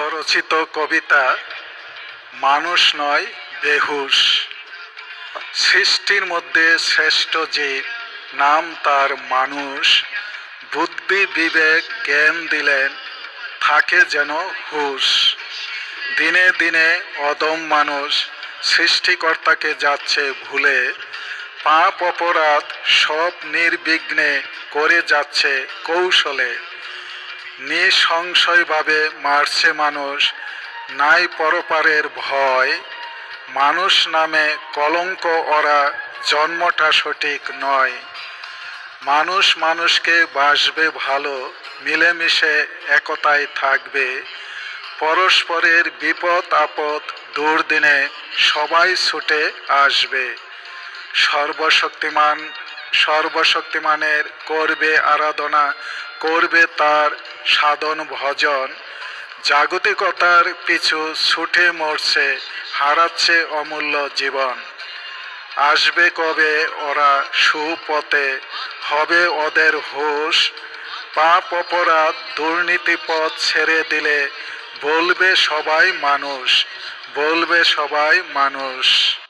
স্বরচিত কবিতা, মানুষ নয়, বেহুশ সৃষ্টির মধ্যে শ্রেষ্ঠ জীব নাম তার মানুষ, বুদ্ধি, বিবেক, জ্ঞান দিলেন, থাকে যেন হুশ। দিনে দিনে অদম মানুষ সৃষ্টিকর্তাকে যাচ্ছে ভুলে, পাপ, অপরাধ সব নির্বিঘ্নে করে যাচ্ছে কৌশলে। নিঃসংশয়ভাবে মারছে মানুষ, নাই পরপারের ভয়। মানুষ নামে কলঙ্ক ওরা, জন্মটা সঠিক নয়। মানুষ মানুষকে বাসবে ভালো, মিলেমিশে একতায় থাকবে। পরস্পরের বিপদ আপদ দুর্দিনে সবাই ছুটে আসবে। সর্বশক্তিমান সর্বশক্তিমানের করবে আরাধনা, করবে তার সাধন ভজন। জাগতিকতার পিছু ছুটে মরছে, হারাচ্ছে অমূল্য জীবন। আসবে কবে ওরা সুপথে, হবে ওদের হুশ। পাপ, অপরাধ, দুর্নীতি পথ ছেড়ে দিলে বলবে সবাই মানুষ, বলবে সবাই মানুষ।